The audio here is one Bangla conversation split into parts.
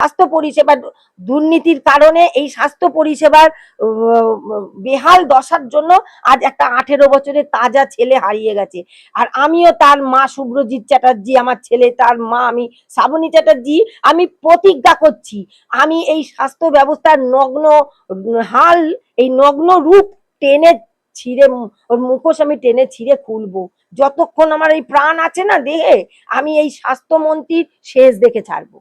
স্বাস্থ্য পরিষেবা দুর্নীতির কারণে এই স্বাস্থ্য পরিষেবার বেহাল দশার জন্য আজ একটা আঠেরো বছরের তাজা ছেলে হারিয়ে গেছে। আর আমিও তার মা শুভ্রজিৎ চ্যাটার্জি, আমার ছেলে, তার মা, আমি শ্রাবণী চ্যাটার্জি, আমি প্রতিজ্ঞা করছি, আমি এই স্বাস্থ্য ব্যবস্থার নগ্ন হাল, এই নগ্ন রূপ টেনে ছিঁড়ে, ওর মুখোশ আমি টেনে ছিঁড়ে খুলবো। যতক্ষণ আমার এই প্রাণ আছে না দেহে, আমি এই স্বাস্থ্যমন্ত্রীর শেষ দেখে ছাড়বো।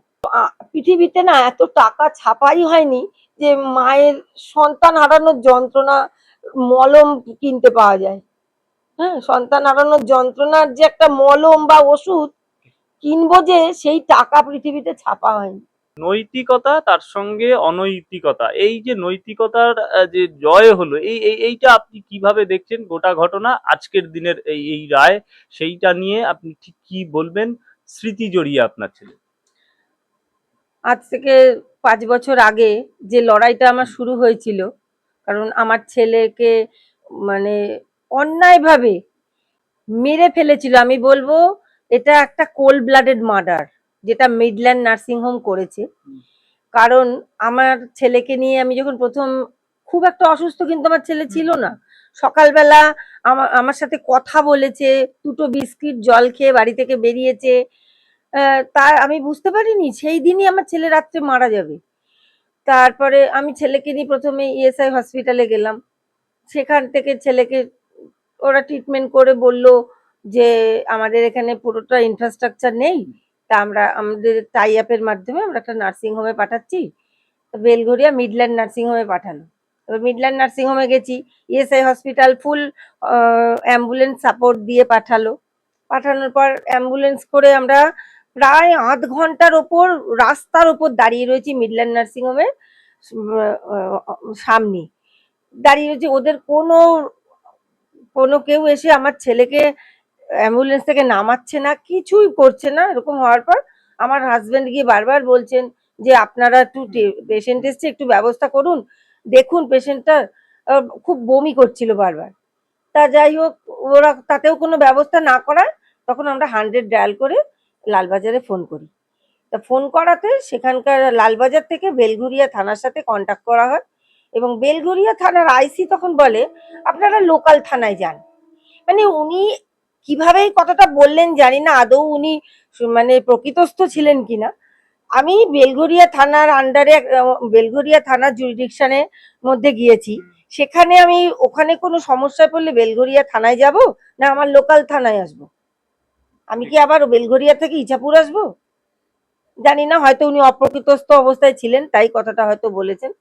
পৃথিবীতে না এত টাকা ছাপাই হয়নি যে মায়ের সন্তান হারানোর যন্ত্রণা মলম কিনতে পাওয়া যায়। হ্যাঁ সন্তান হারানোর যন্ত্রণার যে একটা মলম বা ওষুধ কিনবো যে সেই টাকা পৃথিবীতে ছাপা হয়নি। নৈতিকতা তার সঙ্গে অনৈতিকতা, এই যে নৈতিকতার যে জয় হলো, এই, এই- এইটা আপনি কীভাবে দেখছেন? গোটা ঘটনা, আজকের দিনের এই এই রায়, সেইটা নিয়ে আপনি ঠিক কি বলবেন? স্মৃতি জড়িয়ে আপনার ছেলে। আজ থেকে পাঁচ বছর আগে যে লড়াইটা আমার শুরু হয়েছিল, কারণ আমার ছেলেকে মানে অন্যায়ভাবে মেরে ফেলেছিল। আমি বলব, এটা একটা কোল্ড ব্লাডেড মার্ডার যেটা মিডল্যান্ড নার্সিং হোম করেছে। কারণ আমার ছেলেকে নিয়ে আমি যখন প্রথম, খুব একটা অসুস্থ কিন্তু আমার ছেলে ছিল না। সকালবেলা আমার আমার সাথে কথা বলেছে, দুটো বিস্কিট জল খেয়ে বাড়ি থেকে বেরিয়েছে। তার, আমি বুঝতে পারিনি, সেই দিনই আমার ছেলে রাত্রে মারা যাবে। তারপরে আমি ছেলেকে নিয়ে প্রথমে ইএসআই হসপিটালে গেলাম। সেখান থেকে ছেলেকে ওরা ট্রিটমেন্ট করে বলল যে, আমাদের এখানে পুরোটা ইনফ্রাস্ট্রাকচার নেই। তা আমরা, আমাদের টাই আপের মাধ্যমে আমরা একটা নার্সিং হোমে পাঠাচ্ছি। বেলঘরিয়া মিডল্যান্ড নার্সিং হোমে পাঠালো। এবার মিডল্যান্ড নার্সিং হোমে গেছি। ESI hospital full ambulance support দিয়ে পাঠালো। পাঠানোর পর অ্যাম্বুলেন্স করে আমরা প্রায় আধ ঘণ্টার ওপর রাস্তার ওপর দাঁড়িয়ে রয়েছি মিডল্যান্ড নার্সিং হোমের সামনে দাঁড়িয়ে রয়েছে। ওদের কোনো কোনো কেউ এসে আমার ছেলেকে অ্যাম্বুলেন্স থেকে নামাচ্ছে না, কিছুই করছে না, এরকম হওয়ার পর আমার হাজবেন্ড গিয়ে বারবার বলছেন যে, আপনারা একটু পেশেন্ট এসছে, একটু ব্যবস্থা করুন। দেখুন পেশেন্টটা খুব বমি করছিল বারবার। তা যাই হোক, ওরা তাতেও কোনো ব্যবস্থা না করায়, তখন আমরা হান্ড্রেড ডায়াল করে লালবাজারে ফোন করি। তা ফোন করাতে সেখানকার লালবাজার থেকে বেলঘুরিয়া থানার সাথে কন্ট্যাক্ট করা হয় এবং বেলঘুরিয়া থানার আইসি তখন বলে, আপনারা লোকাল থানায় যান। মানে উনি কীভাবে কথাটা বললেন জানি না, আদৌ উনি মানে প্রকৃতস্থ ছিলেন কিনা। আমি বেলঘরিয়া থানার আন্ডারে বেলঘরিয়া থানার জুরিডিকশনের মধ্যে গিয়েছি। সেখানে আমি, ওখানে কোনো সমস্যায় পড়লে বেলঘরিয়া থানায় যাব না আমার লোকাল থানায় আসব? আমি কি আবার বেলঘরিয়া থেকে ইছাপুর আসব? জানি না, হয়তো উনি অপ্রকৃতস্থ অবস্থায় ছিলেন, তাই কথাটা হয়তো বলেছেন।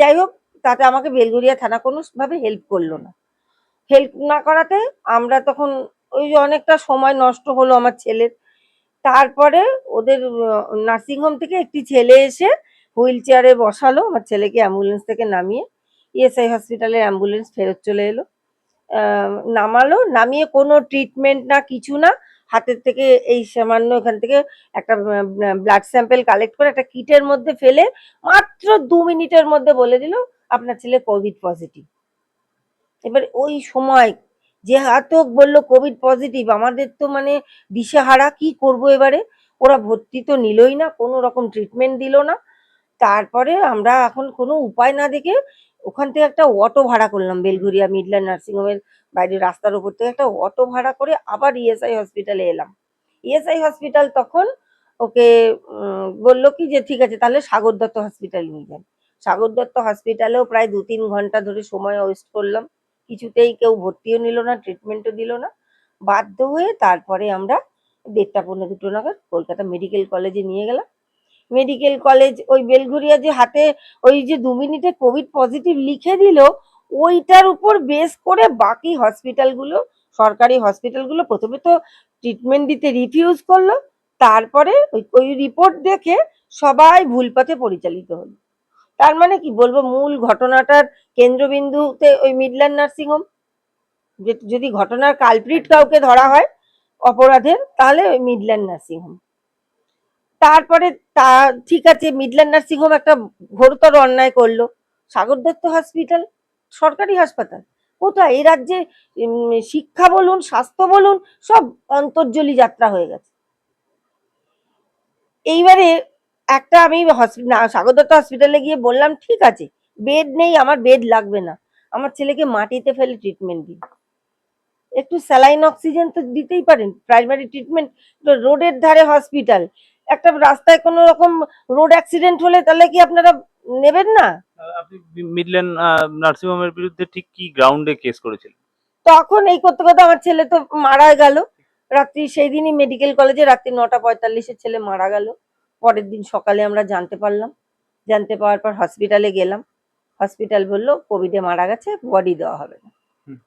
যাই হোক, তাতে আমাকে বেলঘরিয়া থানা কোনো ভাবে হেল্প করল না। হেল্প না করাতে আমরা তখন ওই যে অনেকটা সময় নষ্ট হলো আমার ছেলের। তারপরে ওদের নার্সিংহোম থেকে একটি ছেলে এসে হুইল চেয়ারে বসালো, আমার ছেলেকে অ্যাম্বুলেন্স থেকে নামিয়ে ইএসআই হসপিটালের অ্যাম্বুলেন্স ফেরত চলে এলো। নামালো, নামিয়ে কোনো ট্রিটমেন্ট না, কিছু না হাতের থেকে এই সামান্য এখান থেকে একটা ব্লাড স্যাম্পেল কালেক্ট করে একটা কিটের মধ্যে ফেলে মাত্র দু মিনিটের মধ্যে বলে দিল আপনার ছেলে কোভিড পজিটিভ এবার ওই সময় যে হাতক বলল কোভিড পজিটিভ আমাদের তো মানে দিশেহারা, কি করব এবারে? ওরা ভর্তি তো নিলই না, কোনো রকম ট্রিটমেন্ট দিল না। তারপরে আমরা এখন কোনো উপায় না দেখে ওখান থেকে একটা অটো ভাড়া করলাম বেলঘুরিয়া মিডল্যান্ড নার্সিংহোমের বাইরে রাস্তার উপর থেকে একটা অটো ভাড়া করে আবার ইএসআই হসপিটালে এলাম। ইএসআই হসপিটাল তখন ওকে বলল কি যে, ঠিক আছে, তাহলে সাগর দত্ত হসপিটাল নিয়ে যান। সাগর দত্ত হসপিটালেও প্রায় দু তিন ঘণ্টা ধরে সময় ওয়েস্ট করলাম। কিছুতেই কেউ ভর্তিও নিল না ট্রিটমেন্টও দিল না। বাধ্য হয়ে তারপরে আমরা দেড়টা পনেরো দুটো নাগাদ কলকাতা মেডিকেল কলেজে নিয়ে গেলাম। মেডিকেল কলেজ ওই বেলঘরিয়া যে হাতে ওই যে দু মিনিটে কোভিড পজিটিভ লিখে দিল ওইটার উপর বেস করে বাকি হসপিটালগুলো সরকারি হসপিটালগুলো প্রথমে তো ট্রিটমেন্ট দিতে রিফিউজ করল, তারপরে ওই ওই রিপোর্ট দেখে সবাই ভুল পথে পরিচালিত হলো। তার মানে কি বলব, মূল ঘটনাটার কেন্দ্রবিন্দুতে ওই মিডল্যান্ড নার্সিং হোম যদি ঘটনার কালপ্রিট কাউকে ধরা হয় অপরাধের, তাহলে ওই মিডল্যান্ড নার্সিং হোম তারপরে তা, ঠিক আছে, মিডল্যান্ড নার্সিং হোম একটা ঘোরতর অন্যায় করল সাগর দত্ত হসপিটাল সরকারি হাসপাতাল। কোথায়? এই রাজ্যে শিক্ষা বলুন, স্বাস্থ্য বলুন, সব অন্তর্জলি যাত্রা হয়ে গেছে। এইবারে একটা আমি স্বাগততা হসপিটালে গিয়ে বললাম, ঠিক আছে বেড নেই, আমার বেড লাগবে না। আমার ছেলেকে মাটিতে ফেলে ট্রিটমেন্ট দিন। একটু স্যালাইন অক্সিজেন তো দিতেই পারেন প্রাইমারি ট্রিটমেন্ট রোডের ধারে হসপিটাল একটা রাস্তায় কোনো রকম রোড অ্যাক্সিডেন্ট হলে তাহলে কি আপনারা নেবেন না? আপনি মিডল্যান্ড নার্সিংহোমের বিরুদ্ধে ঠিক কি গ্রাউন্ডে কেস করেছিলেন? তখন এই করতে করতে আমার ছেলে তো মারা গেল। রাত্রি সেই দিনই মেডিকেল কলেজে রাত্রি নটা পঁয়তাল্লিশে ছেলে মারা গেল। পরের দিন সকালে আমরা জানতে পারলাম। জানতে পাওয়ার পর হসপিটালে গেলাম। হসপিটাল বলল কোভিডে মারা গেছে বডি দেওয়া হবে না। হুম।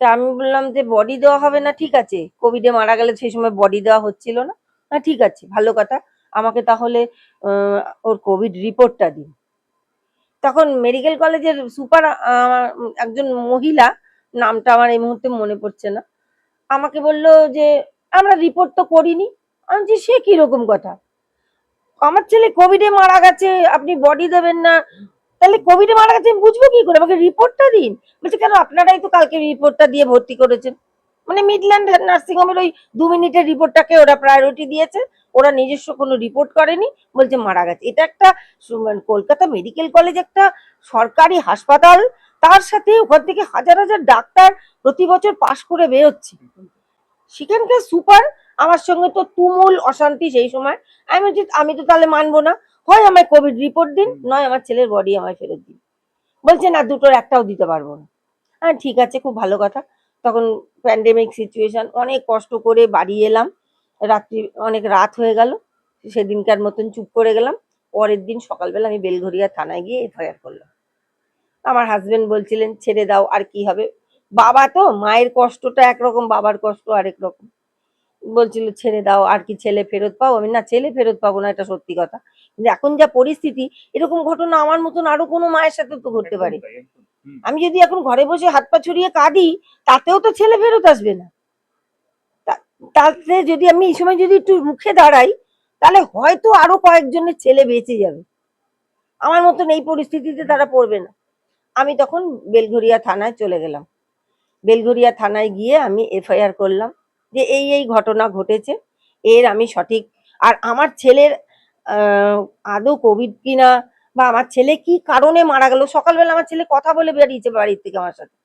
তা আমি বললাম যে বডি দেওয়া হবে না ঠিক আছে। কোভিডে মারা গেলে সেই সময় বডি দেওয়া হচ্ছিল না। না ঠিক আছে ভালো কথা। আমাকে তাহলে আহ, ওর কোভিড রিপোর্টটা দিন। তখন মেডিকেল কলেজের সুপার একজন মহিলা, নামটা আমার এই মুহূর্তে মনে পড়ছে না, আমাকে বলল যে, আমরা রিপোর্ট তো করিনি। আমি বলছি, সে কীরকম কথা? আমার ছেলে কোভিডে মারা গেছে, আপনি বডি দেবেন না। তাহলে কোভিডে মারা গেছে, আমি বুঝব কি করে? আমাকে রিপোর্টটা দিন। বলছে, কেন আপনারাই তো কালকে রিপোর্টটা দিয়ে ভর্তি করেছেন। মানে মিডল্যান্ড নার্সিং হোমের ওই দু মিনিটের রিপোর্টটাকে ওরা প্রায়োরিটি দিয়েছে। ওরা নিজস্ব কোনো রিপোর্ট করেনি, বলছে মারা গেছে। এটা একটা মানে কলকাতা মেডিকেল কলেজ একটা সরকারি হাসপাতাল, তার সাথে ওখান থেকে হাজার হাজার ডাক্তার প্রতি বছর পাশ করে বেরোচ্ছে। সেখানকার সুপার আমার সঙ্গে তো তুমুল অশান্তি সেই সময়। আমি বলছি, আমি তো তাহলে মানবো না। হয় আমায় কোভিড রিপোর্ট দিন, নয় আমার ছেলের বডি আমায় ফেরত দিন। বলছে, না, দুটোর একটাও দিতে পারব না। হ্যাঁ ঠিক আছে, খুব ভালো কথা। তখন প্যান্ডেমিক সিচুয়েশন অনেক কষ্ট করে বাড়ি এলাম। রাত্রি অনেক রাত হয়ে গেল, সেদিনকার মতন চুপ করে গেলাম। পরের দিন সকালবেলা আমি বেলঘরিয়া থানায় গিয়ে এফআইআর করলাম। আমার হাজবেন্ড বলছিলেন, ছেড়ে দাও, আর কি হবে? বাবা তো, মায়ের কষ্টটা একরকম, বাবার কষ্ট আরেক রকম। বলছিল, ছেড়ে দাও, আর কি ছেলে ফেরত পাও আমি, না, ছেলে ফেরত পাবো না, এটা সত্যি কথা। কিন্তু এখন যা পরিস্থিতি, এরকম ঘটনা আমার মতন আরও কোনো মায়ের সাথে তো ঘটতে পারে। আমি যদি এখন ঘরে বসে হাত পা ছড়িয়ে কাঁদি, তাতেও তো ছেলে ফেরত আসবে না। তাতে যদি আমি এই সময় যদি একটু রুখে দাঁড়াই, তাহলে হয়তো আরও কয়েকজনের ছেলে বেঁচে যাবে। আমার মতন এই পরিস্থিতিতে তারা পড়বে না। আমি তখন বেলঘরিয়া থানায় চলে গেলাম। বেলঘরিয়া থানায় গিয়ে আমি এফআইআর করলাম যে এই এই ঘটনা ঘটেছে, এর আমি সঠিক। আর আমার ছেলের আদৌ কোভিড কিনা বা আমার ছেলে কি কারণে মারা গেল? সকালবেলা আমার ছেলে কথা বলে বেরিয়েছে বাড়ির থেকে আমার সাথে।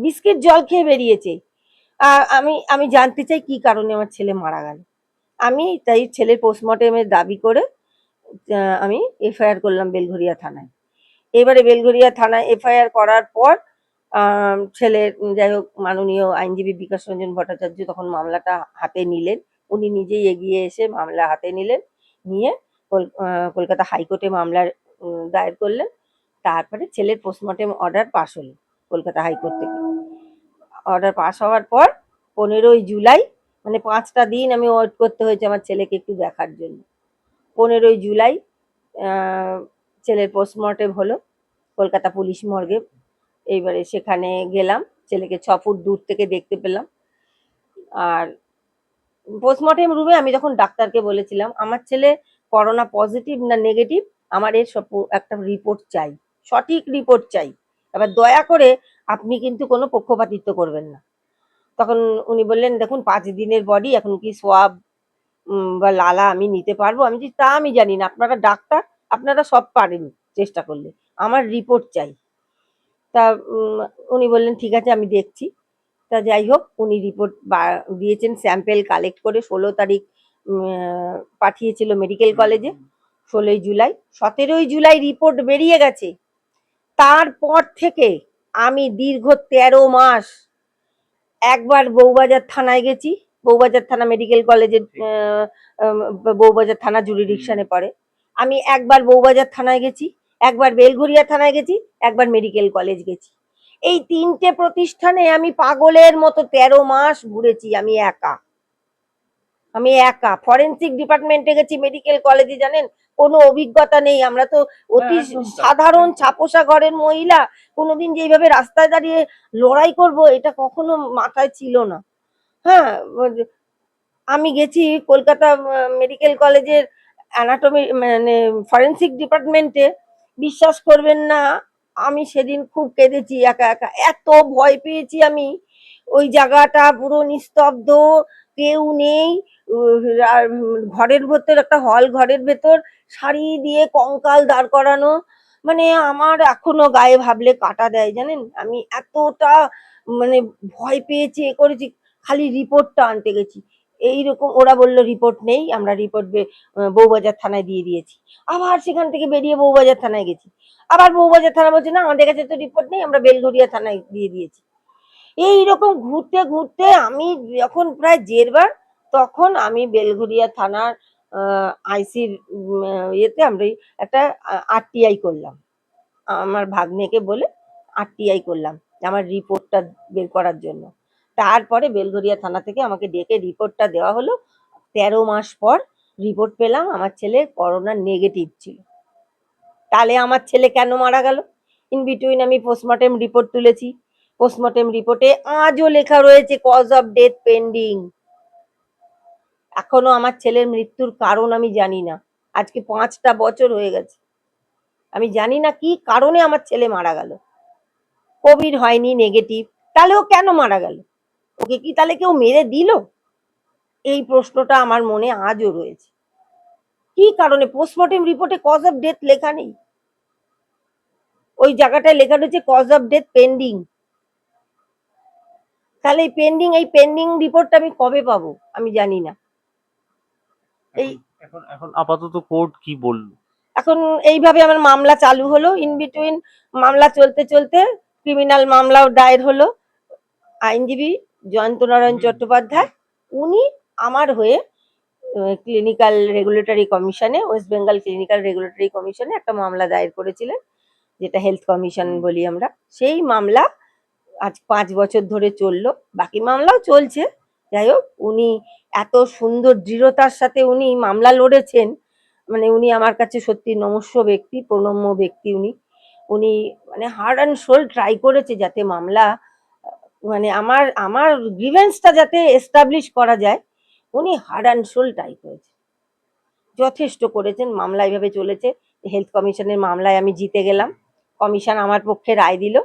বিস্কিট জল খেয়ে বেরিয়েছে। আমি আমি জানতে চাই কি কারণে আমার ছেলে মারা গেল। আমি তাই ছেলের পোস্টমর্টমের দাবি করে আমি এফআইআর করলাম বেলঘরিয়া থানায়। এবারে বেলঘরিয়া থানায় এফআইআর করার পর ছেলের, যাই হোক, মাননীয় আইনজীবী বিকাশ রঞ্জন ভট্টাচার্য তখন মামলাটা হাতে নিলেন। উনি নিজেই এগিয়ে এসে মামলা হাতে নিলেন। নিয়ে কল- কলকাতা হাইকোর্টে মামলার দায়ের করলেন। তারপরে ছেলের পোস্টমর্টেম অর্ডার পাশ হলো কলকাতা হাইকোর্ট থেকে। অর্ডার পাস হওয়ার পর পনেরোই জুলাই মানে পাঁচটা দিন আমি ওয়েট করতে হয়েছে আমার ছেলেকে একটু দেখার জন্য। পনেরোই জুলাই ছেলের পোস্টমর্টেম হলো কলকাতা পুলিশ মর্গে। এইবারে সেখানে গেলাম, ছেলেকে ছ ফুট দূর থেকে দেখতে পেলাম। আর পোস্টমর্টেম রুমে আমি যখন ডাক্তারকে বলেছিলাম, আমার ছেলে করোনা পজিটিভ না নেগেটিভ আমার এর সব একটা রিপোর্ট চাই সঠিক রিপোর্ট চাই। এবার দয়া করে আপনি কিন্তু কোনো পক্ষপাতিত্ব করবেন না। তখন উনি বললেন দেখুন পাঁচ দিনের বডি এখন কি সোয়াব বা লালা আমি নিতে পারব? আমি বলছি, তা আমি জানি না। আপনারা ডাক্তার আপনারা সব পারেন চেষ্টা করলে। আমার রিপোর্ট চাই। তা উনি বললেন ঠিক আছে আমি দেখছি। তা যাই হোক উনি রিপোর্ট দিয়েছেন স্যাম্পেল কালেক্ট করে ষোলো তারিখ পাঠিয়েছিল মেডিকেল কলেজে ষোলোই জুলাই, সতেরোই জুলাই রিপোর্ট বেরিয়ে গেছে। তারপর থেকে আমি দীর্ঘ তেরো মাস একবার বউবাজার থানায় গেছি। বৌবাজার থানা মেডিকেল কলেজের বৌবাজার থানা জুরিডিকশনে পড়ে। আমি একবার বউবাজার থানায় গেছি, একবার বেলঘরিয়া থানায় গেছি, একবার মেডিকেল কলেজ গেছি। এই তিনটে প্রতিষ্ঠানে আমি পাগলের মতো তেরো মাস ঘুরেছি আমি একা। আমি একা। ফরেন্সিক ডিপার্টমেন্টে গেছি মেডিকেল কলেজে জানেন? কোনো অভিজ্ঞতা নেই। আমরা তো অতি হ্যাঁ, সাধারণ। ছাপোষা ঘরের মহিলা। কোনোদিন যে এইভাবে রাস্তায় দাঁড়িয়ে লড়াই করব এটা কখনো মাথায় ছিল না। হ্যাঁ আমি গেছি কলকাতা মেডিকেল কলেজের অ্যানাটমি মানে ফরেন্সিক ডিপার্টমেন্টে বিশ্বাস করবেন না আমি সেদিন খুব কেঁদেছি একা একা। এত ভয় পেয়েছি আমি। ওই জায়গাটা পুরো নিস্তব্ধ কেউ নেই। ঘরের ভেতর, একটা হল ঘরের ভেতর শাড়ি দিয়ে কঙ্কাল দাঁড় করানো মানে আমার এখনও গায়ে ভাবলে কাটা দেয়, জানেন? আমি এতটা মানে ভয় পেয়েছি, এ করেছি, খালি রিপোর্টটা আনতে গেছি। এইরকম, ওরা বলল রিপোর্ট নেই, আমরা রিপোর্ট বউবাজার থানায় দিয়ে দিয়েছি। আবার সেখান থেকে বেরিয়ে বউবাজার থানায় গেছি। আবার বউবাজার থানা বলছে, না, আমাদের কাছে তো রিপোর্ট নেই, আমরা বেলঘরিয়া থানায় দিয়ে দিয়েছি। এইরকম ঘুরতে ঘুরতে আমি যখন প্রায় জেরবার তখন আমি বেলঘরিয়া থানার আইসির ইয়েতে আমরা একটা আরটিআই করলাম। আমার ভাগ্নেকে বলে আরটিআই করলাম আমার রিপোর্টটা বের করার জন্য। তারপরে বেলঘরিয়া থানা থেকে আমাকে ডেকে রিপোর্টটা দেওয়া হলো। তেরো মাস পর রিপোর্ট পেলাম আমার ছেলে করোনা নেগেটিভ ছিল। তাহলে আমার ছেলে কেন মারা গেল? ইন বিটুইন আমি পোস্টমর্টেম রিপোর্ট তুলেছি। পোস্টমর্টেম রিপোর্টে আজও লেখা রয়েছে কজ অফ ডেথ পেন্ডিং। এখনও আমার ছেলের মৃত্যুর কারণ আমি জানি না। আজকে পাঁচটা বছর হয়ে গেছে। আমি জানি না কি কারণে আমার ছেলে মারা গেল। কোভিড হয়নি নেগেটিভ তাহলে ও কেন মারা গেল? ওকে কি তাহলে কেউ মেরে দিল? এই প্রশ্নটা আমার মনে আজও রয়েছে। কি কারণে? পোস্টমর্টেম রিপোর্টে কজ অফ ডেথ লেখা নেই। ওই জায়গাটায় লেখা রয়েছে কজ অফ ডেথ পেন্ডিং তাহলে এই পেন্ডিং এই পেন্ডিং রিপোর্টটা আমি কবে পাবো? আমি জানি না। এই- এখন এখন আপাতত কোর্ট কি বলল? এখন এইভাবে আমার মামলা চালু হলো ইন বিটুইন মামলা চলতে চলতে ক্রিমিনাল মামলাও দায়ের হলো। আইনজীবী জয়ন্ত নারায়ণ চট্টোপাধ্যায় উনি আমার হয়ে ক্লিনিক্যাল রেগুলেটরি কমিশনে ওয়েস্ট বেঙ্গল ক্লিনিক্যাল রেগুলেটরি কমিশনে একটা মামলা দায়ের করেছিলেন যেটা হেলথ কমিশন বলি আমরা। সেই মামলা আজ পাঁচ বছর ধরে চলল বাকি মামলাও চলছে। যাই হোক, উনি এত সুন্দর দৃঢ়তার সাথে উনি মামলা লড়েছেন। মানে উনি আমার কাছে সত্যি নমস্য ব্যক্তি, প্রণম্য ব্যক্তি উনি। উনি মানে হার্ড অ্যান্ড সোল ট্রাই করেছে যাতে মামলা মানে আমার আমার গ্রিভেন্সটা যাতে এস্টাবলিশ করা যায়। উনি হার্ড অ্যান্ড সোল ট্রাই করেছে। যথেষ্ট করেছেন, মামলা এইভাবে চলেছে। হেলথ কমিশনের মামলায় আমি জিতে গেলাম। কমিশন আমার পক্ষে রায় দিল।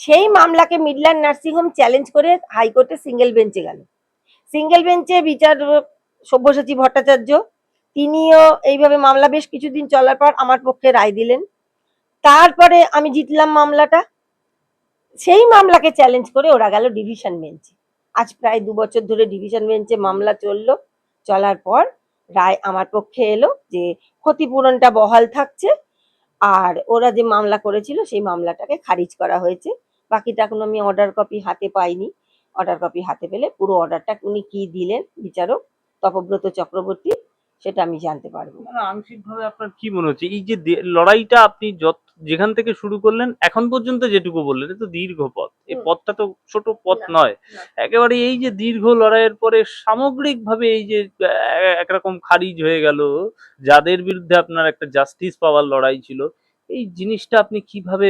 সেই মামলাকে মিডল্যান্ড নার্সিংহোম চ্যালেঞ্জ করে হাইকোর্টে সিঙ্গেল বেঞ্চে গেল। সিঙ্গেল বেঞ্চে বিচার সব্যসাচী ভট্টাচার্য, তিনিও এইভাবে মামলা বেশ কিছুদিন চলার পর আমার পক্ষে রায় দিলেন। তারপরে আমি জিতলাম মামলাটা। সেই মামলাকে চ্যালেঞ্জ করে ওরা গেল ডিভিশন বেঞ্চে আজ প্রায় দু বছর ধরে ডিভিশন বেঞ্চে মামলা চলল। চলার পর রায় আমার পক্ষে এলো যে ক্ষতিপূরণটা বহাল থাকছে। আর ওরা যে মামলা করেছিল সেই মামলাটাকে খারিজ করা হয়েছে। বাকিটা এখন আমি অর্ডার কপি হাতে পাইনি। অর্ডার কপি হাতে পেলে পুরো অর্ডারটা উনি কি দিলেন বিচারক তপব্রত চক্রবর্তী সেটা আমি জানতে পারব। আংশিকভাবে আপনার কি মনে হচ্ছে? এই যে লড়াইটা আপনি যত যেখান থেকে শুরু করলেন এখন পর্যন্ত যেটুকু বললেন তো দীর্ঘ পথ। এই পথটা তো ছোট পথ নয়। একেবারে এই যে দীর্ঘ লড়াইয়ের পরে সামগ্রিকভাবে এই যে একরকম খারিজ হয়ে গেল যাদের বিরুদ্ধে আপনার একটা জাস্টিস পাওয়ার লড়াই ছিল এই জিনিসটা আপনি কীভাবে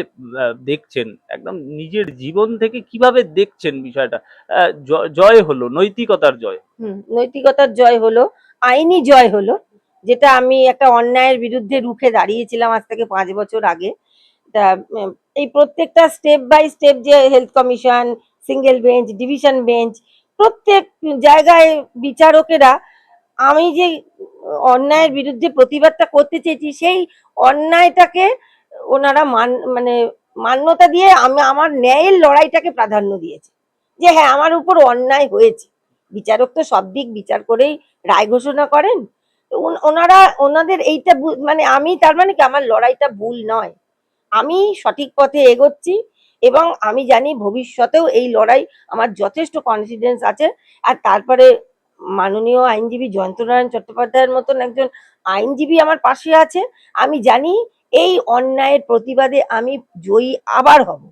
দেখছেন? একদম নিজের জীবন থেকে কীভাবে দেখছেন বিষয়টা? জয় হলো, নৈতিকতার জয়। নৈতিকতার জয় হলো, আইনি জয় হলো, যেটা আমি একটা অন্যায়ের বিরুদ্ধে রুখে দাঁড়িয়েছিলাম আজ থেকে পাঁচ বছর আগে। তা এই প্রত্যেকটা স্টেপ বাই স্টেপ যে health commission single bench division bench প্রত্যেক জায়গায় বিচারকেরা, আমি যে অন্যায়ের বিরুদ্ধে প্রতিবাদটা করতে চেয়েছি, সেই অন্যায়টাকে ওনারা মান মানে মান্যতা দিয়ে আমি, আমার ন্যায়ের লড়াইটাকে প্রাধান্য দিয়েছে। যে হ্যাঁ আমার উপর অন্যায় হয়েছে। বিচারক তো সব দিক বিচার করেই রায় ঘোষণা করেন। ওনারা, ওনাদের এইটা মানে আমি তার মানে কি, আমার লড়াইটা ভুল নয়। আমি সঠিক পথে এগোচ্ছি এবং আমি জানি ভবিষ্যতেও এই লড়াই আমার যথেষ্ট কনফিডেন্স আছে। আর তারপরে মাননীয় আইনজীবী জয়ন্তনারায়ণ চট্টোপাধ্যায়ের মতন একজন আইনজীবী আমার পাশে আছে। আমি জানি এই অন্যায়ের প্রতিবাদে আমি জয়ী আবার হব।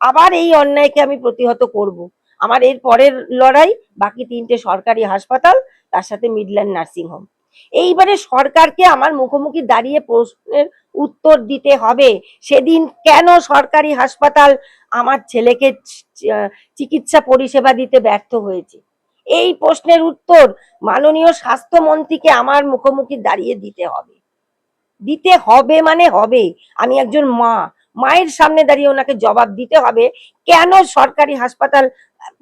আবার এই অন্যায়কে আমি প্রতিহত করব। আমার এর পরের লড়াই, বাকি তিনটে সরকারি হাসপাতাল, তার সাথে মিডল্যান্ড নার্সিং হোম। এইবারে সরকারকে আমার মুখোমুখি দাঁড়িয়ে প্রশ্নের উত্তর দিতে হবে। সেদিন কেন সরকারি হাসপাতাল আমার ছেলেকে চিকিৎসা পরিষেবা দিতে ব্যর্থ হয়েছে? এই প্রশ্নের উত্তর মাননীয় স্বাস্থ্যমন্ত্রীকে আমার মুখোমুখি দাঁড়িয়ে দিতে হবে। দিতে হবে মানে হবে। আমি একজন মা, মায়ের সামনে দাঁড়িয়ে ওনাকে জবাব দিতে হবে, কেন সরকারি হাসপাতাল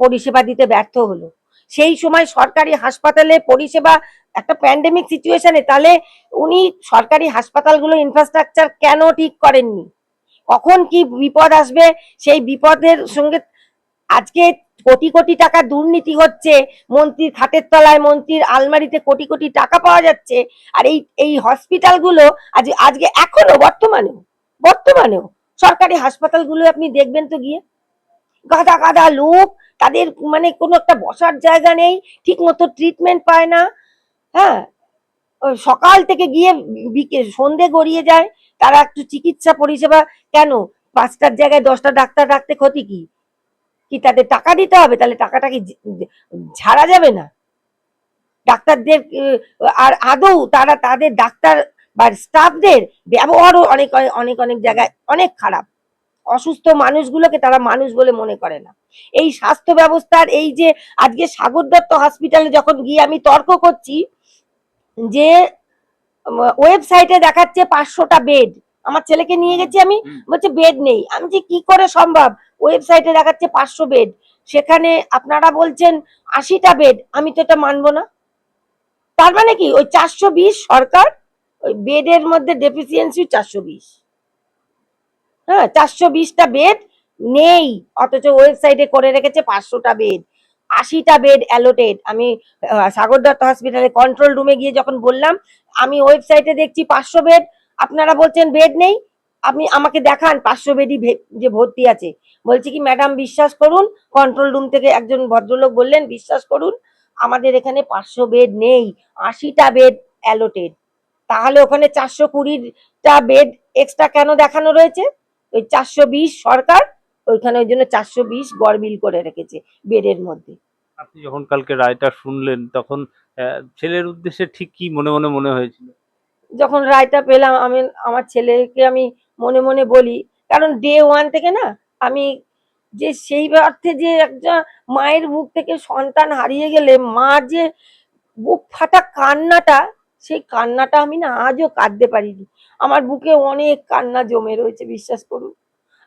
পরিষেবা দিতে ব্যর্থ হলো? সেই সময় সরকারি হাসপাতালে পরিষেবা, একটা প্যান্ডেমিক সিচুয়েশনে তাহলে উনি সরকারি হাসপাতালগুলো ইনফ্রাস্ট্রাকচার কেন ঠিক করেননি? কখন কি বিপদ আসবে? সেই বিপদের সঙ্গে আজকে কোটি কোটি টাকা দুর্নীতি হচ্ছে, মন্ত্রীর খাটের তলায় মন্ত্রীর আলমারিতে কোটি কোটি টাকা পাওয়া যাচ্ছে, আর এই এই হসপিটালগুলো আজ, আজকে এখনও বর্তমানেও বর্তমানেও সরকারি হাসপাতালগুলো আপনি দেখবেন তো গিয়ে গাদা গাদা লোক, তাদের মানে কোনো একটা বসার জায়গা নেই ঠিক মতো ট্রিটমেন্ট পায় না হ্যাঁ সকাল থেকে গিয়ে বিকে, সন্ধে গড়িয়ে যায়, তারা একটু চিকিৎসা পরিষেবা, কেন? পাঁচটার জায়গায় দশটা ডাক্তার রাখতে ক্ষতি কি? কি তাদের টাকা দিতে হবে? তাহলে টাকাটা কি ঝাড়া যাবে না? ডাক্তারদের আর আদৌ তারা তাদের ডাক্তার বা স্টাফদের ব্যবহারও অনেক অনেক অনেক জায়গায় অনেক খারাপ। অসুস্থ মানুষগুলোকে তারা মানুষ বলে মনে করে না। এই স্বাস্থ্য ব্যবস্থার এই যে আজকে সাগর দত্ত হসপিটালে যখন গিয়ে আমি তর্ক করছি যে ওয়েবসাইটে দেখাচ্ছে পাঁচশোটা বেড আমার ছেলেকে নিয়ে গেছি আমি। বলছে বেড নেই। আমি যে কি করে সম্ভব? ওয়েবসাইটে দেখাচ্ছে পাঁচশো বেড সেখানে আপনারা বলছেন আশিটা বেড আমি তো এটা মানবো না। তার মানে কি? ওই চারশো বিশ সরকার ওই বেডের মধ্যে ডেফিসিয়েন্সি চারশো বিশ। হ্যাঁ চারশো বিশটা বেড নেই, অথচ ওয়েবসাইটে করে রেখেছে পাঁচশোটা বেড আশিটা বেড অ্যালোটেড আমি সাগর দত্ত হসপিটালে কন্ট্রোল রুমে গিয়ে যখন বললাম, আমি ওয়েবসাইটে দেখছি পাঁচশো বেড আপনারা বলছেন বেড নেই আপনি আমাকে দেখান পাঁচশো বেডই যে ভর্তি আছে। বলছি কি ম্যাডাম বিশ্বাস করুন কন্ট্রোল রুম থেকে একজন ভদ্রলোক বললেন বিশ্বাস করুন আমাদের এখানে পাঁচশো বেড নেই আশিটা বেড অ্যালোটেড তাহলে ওখানে চারশো কুড়িটা বেড এক্সট্রা কেন দেখানো রয়েছে? ওই চারশো বিশ সরকার ওইখানে ওই জন্য চারশো বিশ গড়বিল করে রেখেছে বেডের মধ্যে। আপনি যখন কালকে রায়টা শুনলেন তখন ছেলের উদ্দেশ্যে ঠিক কি মনে মনে মনে হয়েছিল? যখন রায়টা পেলাম আমি আমার ছেলেকে আমি মনে মনে বলি, কারণ ডে ওয়ান থেকে না, আমি যে সেই অর্থে যে একটা মায়ের বুক থেকে সন্তান হারিয়ে গেলে, মা যে বুক ফাটা কান্নাটা, সেই কান্নাটা আমি না আজও কাঁদতে পারিনি। আমার বুকে অনেক কান্না জমে রয়েছে, বিশ্বাস করুন।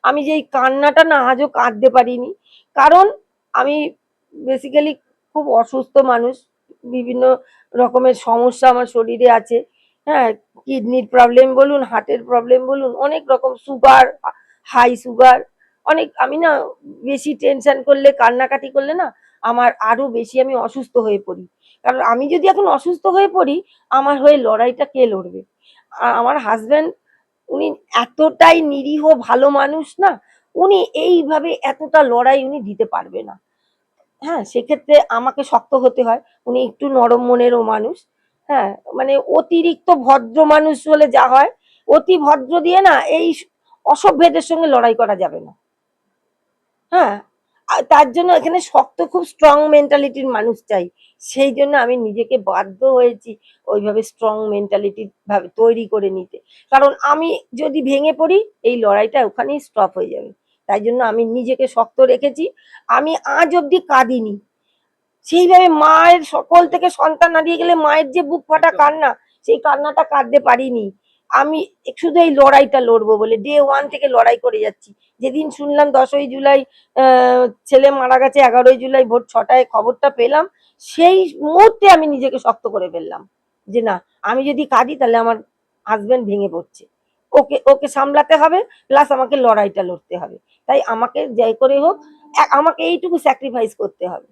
আমি যে এই কান্নাটা না আজও কাঁদতে পারিনি। কারণ আমি বেসিক্যালি খুব অসুস্থ মানুষ, বিভিন্ন রকমের সমস্যা আমার শরীরে আছে। হ্যাঁ কিডনির প্রবলেম বলুন হার্টের প্রবলেম বলুন, অনেক রকম সুগার হাই সুগার অনেক, আমি না বেশি টেনশন করলে, কান্নাকাটি করলে না আমার আরও বেশি আমি অসুস্থ হয়ে পড়ি। কারণ আমি যদি এখন অসুস্থ হয়ে পড়ি, আমার হয়ে লড়াইটা কে লড়বে? আমার হাজব্যান্ড উনি এতটাই নিরীহ, ভালো মানুষ না, উনি এইভাবে এতটা লড়াই উনি দিতে পারবে না। হ্যাঁ সেক্ষেত্রে আমাকে শক্ত হতে হয়, উনি একটু নরম মনেরও মানুষ। হ্যাঁ মানে অতিরিক্ত ভদ্র মানুষ বলে যা হয়, অতি ভদ্র দিয়ে না এই অসভ্যদের সঙ্গে লড়াই করা যাবে না। হ্যাঁ তার জন্য এখানে শক্ত, খুব স্ট্রং মেন্টালিটির মানুষ চাই। সেই জন্য আমি নিজেকে বাধ্য হয়েছি ওইভাবে স্ট্রং মেন্টালিটি ভাবে তৈরি করে নিতে। কারণ আমি যদি ভেঙে পড়ি, এই লড়াইটা ওখানেই স্টপ হয়ে যাবে। তাই জন্য আমি নিজেকে শক্ত রেখেছি। আমি আজ অব্দি কাঁদিনি। সেইভাবে মায়ের সকল থেকে সন্তান হারিয়ে গেলে মায়ের যে বুক ফাটা কান্না, সেই কান্নাটা কাঁদতে পারিনি। আমি শুধু এই লড়াইটা লড়বো বলে ডে ওয়ান থেকে লড়াই করে যাচ্ছি। যেদিন শুনলাম দশই জুলাই ছেলে মারা গেছে এগারোই জুলাই, ভোর ছটায় খবরটা পেলাম, সেই মুহূর্তে আমি নিজেকে শক্ত করে ফেললাম যে না, আমি যদি কাঁদি তাহলে আমার হাজবেন্ড ভেঙে পড়ছে। ওকে ওকে সামলাতে হবে প্লাস আমাকে লড়াইটা লড়তে হবে। তাই আমাকে যাই করে হোক আমাকে এইটুকু স্যাক্রিফাইস করতে হবে।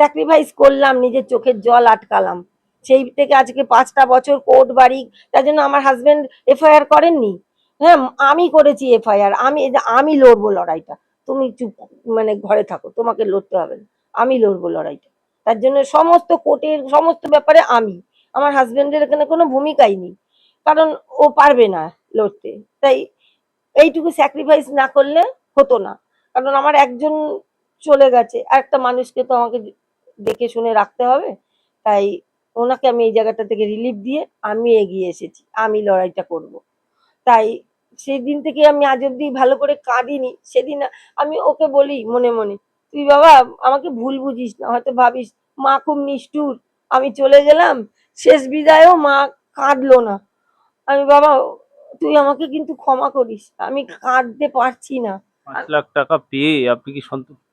স্যাক্রিফাইস করলাম, নিজের চোখের জল আটকালাম। সেই থেকে আজকে পাঁচটা বছর কোর্ট বাড়ি, তার জন্য আমার হাজবেন্ড এফআইআর করেননি। হ্যাঁ আমি করেছি এফআইআর আমি আমি লড়বো লড়াইটা। তুমি চুপ মানে ঘরে থাকো, তোমাকে লড়তে হবে না। আমি লড়বো লড়াইটা। তার জন্য সমস্ত কোর্টের সমস্ত ব্যাপারে আমি। আমার হাজবেন্ডের এখানে কোনো ভূমিকাই নেই। কারণ ও পারবে না লড়তে। তাই এইটুকু স্যাক্রিফাইস না করলে হতো না। কারণ আমার একজন চলে গেছে আর একটা মানুষকে তো আমাকে দেখে শুনে রাখতে হবে। তাই ওনাকে আমি এই জায়গাটা থেকে রিলিফ দিয়ে আমি এগিয়ে এসেছি। আমি লড়াইটা করব। তাই সেদিন থেকে আমি আজ অব্দি ভালো করে কাঁদিনি। সেদিন আমি ওকে বলি মনে মনে তুই বাবা আমাকে ভুল বুঝিস না। হয়তো ভাবিস মা খুব নিষ্ঠুর। আমি চলে গেলাম শেষ বিদায়ও মা কাঁদলো না। আমি বাবা তুই আমাকে কিন্তু ক্ষমা করিস। আমি কাঁদতে পারছি না। পাঁচ লাখ টাকা পেয়ে আপনি কি সন্তুষ্ট?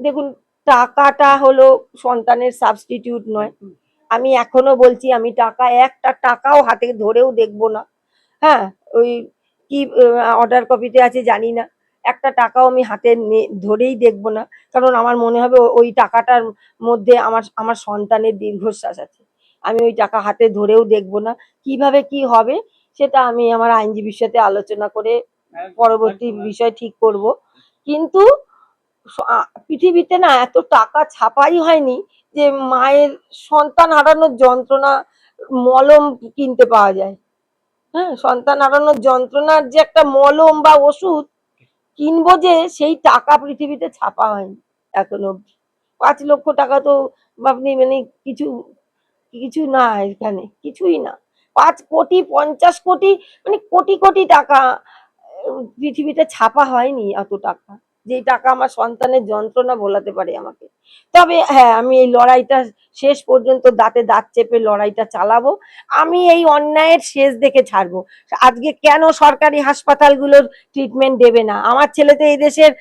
দেখুন টাকাটা হলো সন্তানের সাবস্টিটিউট নয়। আমি এখনও বলছি আমি টাকা একটা টাকাও হাতে ধরেও দেখব না। হ্যাঁ ওই কি অর্ডার কপিতে আছে জানি না। একটা টাকাও আমি হাতে ধরেই দেখব না। কারণ আমার মনে হবে ওই টাকাটার মধ্যে আমার আমার সন্তানের দীর্ঘশ্বাস আছে। আমি ওই টাকা হাতে ধরেও দেখব না। কীভাবে কি হবে সেটা আমি আমার আইনজীবীর সাথে আলোচনা করে পরবর্তী বিষয় ঠিক করব। কিন্তু পৃথিবীতে না এত টাকা ছাপাই হয়নি যে মায়ের সন্তান হারানোর যন্ত্রণা মলম কিনতে পাওয়া যায়। হ্যাঁ সন্তান হারানোর যন্ত্রণার যে একটা মলম বা ওষুধ কিনবো যে সেই টাকা পৃথিবীতে ছাপা হয়নি এখনও অব্দি পাঁচ লক্ষ টাকা তো আপনি মানে কিছু কিছু না এখানে, কিছুই না। পাঁচ কোটি, পঞ্চাশ কোটি মানে কোটি কোটি টাকা পৃথিবীতে ছাপা হয়নি এত টাকা। যেই টাকা আমার সন্তানের যন্ত্রণা ভোলাতে পারে আমাকে। তবে হ্যাঁ আমি এই লড়াইটা শেষ পর্যন্ত দাঁতে দাঁত চেপে লড়াইটা চালাবো। আমি এই অন্যায়ের শেষ দেখে ছাড়বো। আজকে কেন সরকারি হাসপাতালগুলোর ট্রিটমেন্ট দেবে না? আমার ছেলে তো এই দেশের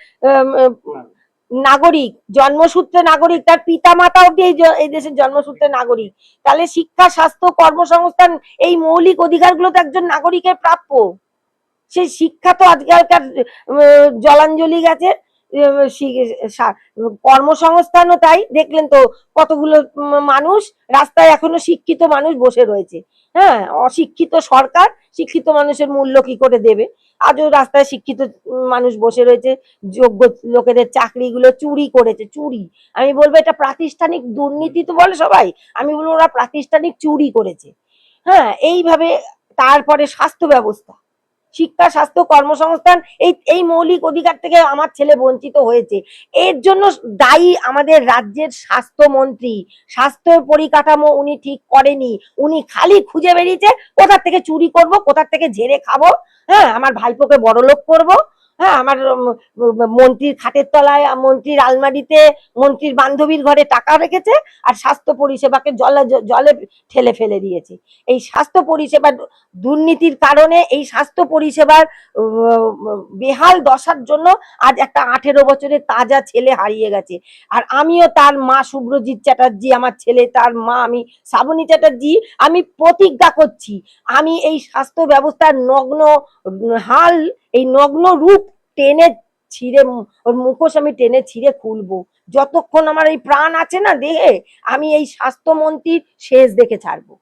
নাগরিক, জন্মসূত্রে নাগরিক, তার পিতা মাতা অব্দি এই দেশের জন্মসূত্রে নাগরিক? তাহলে শিক্ষা, স্বাস্থ্য, কর্মসংস্থান, এই মৌলিক অধিকারগুলো তো একজন নাগরিকের প্রাপ্য। সেই শিক্ষা তো আজকালকার জলাঞ্জলি গেছে কর্মসংস্থানও তাই, দেখলেন তো কতগুলো মানুষ রাস্তায় এখনও শিক্ষিত মানুষ বসে রয়েছে। হ্যাঁ অশিক্ষিত সরকার শিক্ষিত মানুষের মূল্য কি করে দেবে? আজও রাস্তায় শিক্ষিত মানুষ বসে রয়েছে, যোগ্য লোকেদের চাকরিগুলো চুরি করেছে, চুরি। আমি বলব এটা প্রাতিষ্ঠানিক দুর্নীতি তো বলে সবাই, আমি বলব ওরা প্রাতিষ্ঠানিক চুরি করেছে। হ্যাঁ এইভাবে তারপরে স্বাস্থ্য ব্যবস্থা। শিক্ষা, স্বাস্থ্য, কর্মসংস্থান, এই এই মৌলিক অধিকার থেকে আমার ছেলে বঞ্চিত হয়েছে। এর জন্য দায়ী আমাদের রাজ্যের স্বাস্থ্যমন্ত্রী। স্বাস্থ্যের পরিকাঠামো উনি ঠিক করেনি। উনি খালি খুঁজে বেরিয়েছে কোথার থেকে চুরি করব, কোথার থেকে ঝেড়ে খাব হ্যাঁ আমার ভাইপোকে বড়লোক করব হ্যাঁ আমার মন্ত্রীর খাটের তলায় মন্ত্রীর আলমারিতে, মন্ত্রীর বান্ধবীর ঘরে টাকা রেখেছে আর স্বাস্থ্য পরিষেবাকে জলে জলে ঠেলে ফেলে দিয়েছে। এই স্বাস্থ্য পরিষেবা দুর্নীতির কারণে এই স্বাস্থ্য পরিষেবার বেহাল দশার জন্য আজ একটা আঠেরো বছরের তাজা ছেলে হারিয়ে গেছে। আর আমিও তার মা শুভ্রজিৎ চ্যাটার্জি, আমার ছেলে, তার মা আমি, শ্রাবণী চ্যাটার্জি, আমি প্রতিজ্ঞা করছি, আমি এই স্বাস্থ্য ব্যবস্থার নগ্ন হাল এই নগ্ন রূপ টেনে ছিঁড়ে, ওর মুখোশ আমি টেনে ছিঁড়ে খুলবো। যতক্ষণ আমার এই প্রাণ আছে না দেহে, আমি এই স্বাস্থ্যমন্ত্রীর শেষ দেখে ছাড়বো।